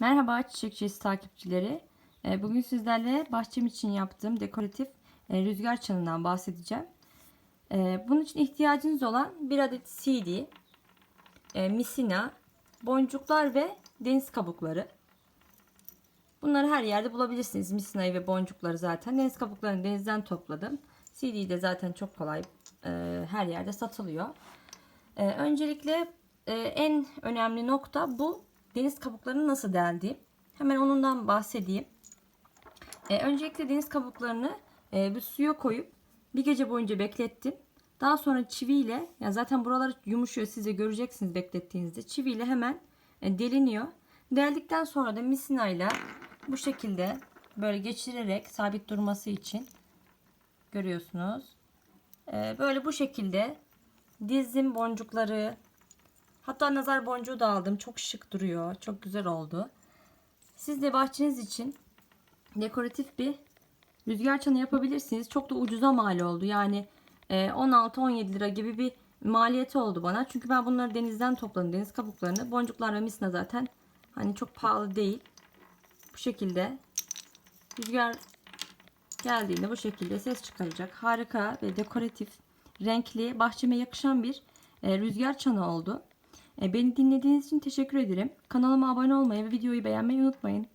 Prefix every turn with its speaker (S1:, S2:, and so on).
S1: Merhaba Çiçekçisi takipçileri. Ee, Bugün sizlerle bahçem için yaptığım dekoratif e, rüzgar çanından bahsedeceğim. Ee, Bunun için ihtiyacınız olan bir adet CD, e, misina, boncuklar ve deniz kabukları. Bunları her yerde bulabilirsiniz. Misinayı ve boncukları zaten. Deniz kabuklarını denizden topladım. CD'yi de zaten çok kolay e, her yerde satılıyor. Öncelikle en önemli nokta bu deniz kabuklarını nasıl deldiğim. Hemen onundan bahsedeyim. E, öncelikle deniz kabuklarını e, bir suya koyup bir gece boyunca beklettim. Daha sonra çiviyle ya zaten buralar yumuşuyor siz de göreceksiniz beklettiğinizde. Çiviyle hemen e, deliniyor. Deldikten sonra da misinayla bu şekilde böyle geçirerek sabit durması için görüyorsunuz. E, böyle bu şekilde dizdim boncukları Hatta nazar boncuğu da aldım. Çok şık duruyor. Çok güzel oldu. Siz de bahçeniz için dekoratif bir rüzgar çanı yapabilirsiniz. Çok da ucuza mal oldu. Yani 16-17 lira gibi bir maliyeti oldu bana. Çünkü ben bunları denizden topladım. Deniz kabuklarını. Boncuklar ve misina zaten hani çok pahalı değil. Bu şekilde rüzgar geldiğinde bu şekilde ses çıkaracak. Harika ve dekoratif, renkli, bahçeme yakışan bir e, rüzgar çanı oldu. E, Beni dinlediğiniz için teşekkür ederim. Kanalıma abone olmayı ve videoyu beğenmeyi unutmayın.